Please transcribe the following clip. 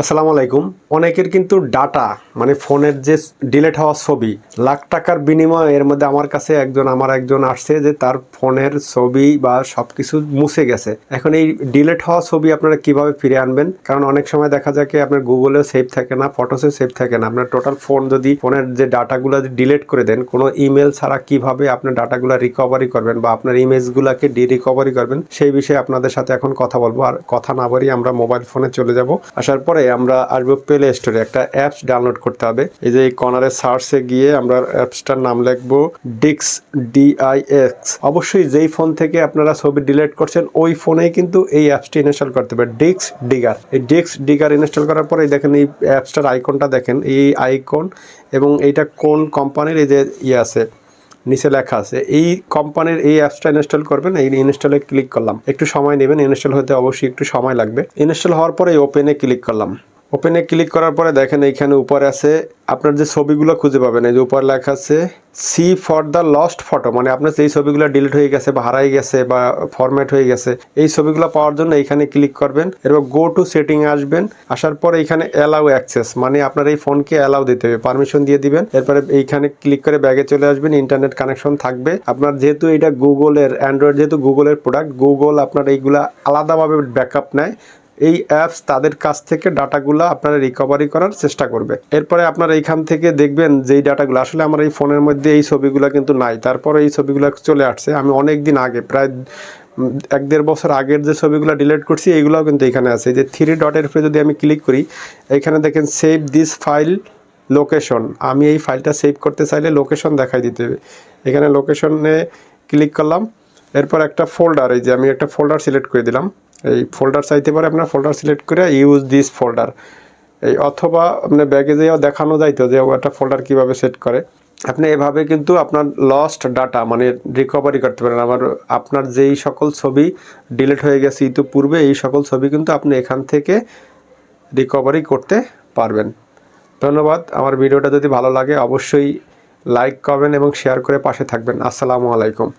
আসসালামু আলাইকুম। অনেকের কিন্তু ডাটা মানে ফোনের যে ডিলেট হওয়া ছবি, লাখ টাকার বিনিময়ে এর মধ্যে আমার কাছে একজন, আমার একজন আসছে যে তার ফোনের ছবি বা সব কিছু মুছে গেছে। এখন এই ডিলেট হওয়া ছবি আপনারা কীভাবে ফিরে আনবেন? কারণ অনেক সময় দেখা যায় আপনার গুগলেও সেভ থাকে না, ফটোসেও সেভ থাকে না। আপনার টোটাল ফোন যদি ফোনের যে ডাটাগুলো ডিলেট করে দেন, কোনো ইমেল ছাড়া কীভাবে আপনার ডাটাগুলো রিকভারি করবেন বা আপনার ইমেজগুলোকে ডি রিকভারি করবেন, সেই বিষয়ে আপনাদের সাথে এখন কথা বলব। আর কথা না বলি আমরা মোবাইল ফোনে চলে যাব। আসার পরে আমরা আসব প্লে স্টোরে একটা অ্যাপস ডাউনলোড করতে হবে। এই যে এই কর্নারে সার্চে গিয়ে আমরা অ্যাপসটার নাম লিখব ডিক্স ডিআইএক্স অবশ্যই যেই ফোন থেকে আপনারা ছবি ডিলিট করছেন, ওই ফোনেই কিন্তু এই অ্যাপসটি ইনস্টল করতে হবে। ডিক্স ডিগার এই ডিক্স ডিগার ইনস্টল করার পরে দেখেন এই অ্যাপসটার আইকনটা দেখেন। এই আইকন এবং এইটা কোন কোম্পানির এই যে ইয়ে আছে। নিচে লেখা আছে, এই কোম্পানির এই অ্যাপসটা ইনস্টল করবেন, এই ইনস্টলে ক্লিক করলাম। একটু সময় নেবেন ইনস্টল হতে অবশ্যই একটু সময় লাগবে। ইনস্টল হওয়ার পরে ওপেনে ক্লিক করলাম। ওপেনে ক্লিক করার পরে দেখেন এইখানে উপরে আছে, আপনার যে ছবিগুলো খুঁজে পাবেন, এই যে উপরে লেখা আছে see for the lost photo মানে আপনার যেই ছবিগুলো ডিলিট হয়ে গেছে বা হারাই গেছে বা ফরম্যাট হয়ে গেছে, এই ছবিগুলো পাওয়ার জন্য এইখানে ক্লিক করবেন, এরপর গো টু সেটিং আসবেন, আসার পর এইখানে অ্যালাউ অ্যাক্সেস মানে আপনার এই ফোনকে অ্যালাউ দিতে হবে পারমিশন দিয়ে দিবেন, এরপরে এইখানে ক্লিক করে ব্যাগে চলে আসবেন ইন্টারনেট কানেকশন থাকবে। আপনার যেহেতু এটা গুগলের অ্যান্ড্রয়েড যেহেতু গুগলের প্রোডাক্ট গুগল আপনার এইগুলা আলাদাভাবে ব্যাকআপ নেয় এই অ্যাপস তাদের কাছ থেকে ডাটাগুলো আপনারা রিকভারি করার চেষ্টা করবে। এরপরে আপনারা এইখান থেকে দেখবেন যেই ডাটাগুলো, আসলে আমার এই ফোনের মধ্যে এই ছবিগুলো কিন্তু নাই। তারপরে এই ছবিগুলো চলে আসছে। আমি অনেক দিন আগে, প্রায় এক দেড় বছর আগের যে ছবিগুলো ডিলিট করছি এইগুলোও কিন্তু এখানে আছে। যে থ্রি ডটের উপরে যদি আমি ক্লিক করি, এখানে দেখেন সেভ দিস ফাইল লোকেশন আমি এই ফাইলটা সেভ করতে চাইলে লোকেশন দেখাই দিতে হবে। এখানে লোকেশনে ক্লিক করলাম। এরপর একটা ফোল্ডার এই যে আমি একটা ফোল্ডার সিলেক্ট করে দিলাম। এই ফোল্ডার চাইতে পারে আপনার ফোল্ডার সিলেক্ট করে ইউজ দিস ফোল্ডার এই অথবা আপনার ব্যাগে যেয়েও দেখানো যাইতো যে একটা ফোল্ডার কীভাবে সেট করে। আপনি এভাবে কিন্তু আপনার লস্ট ডাটা মানে রিকভারি করতে পারেন। আমার, আপনার যেই সকল ছবি ডিলিট হয়ে গেছে ইতিপূর্বে, এই সকল ছবি কিন্তু আপনি এখান থেকে রিকভারি করতে পারবেন। ধন্যবাদ। আমার ভিডিওটা যদি ভালো লাগে, অবশ্যই লাইক করবেন এবং শেয়ার করে পাশে থাকবেন। আসসালামু আলাইকুম।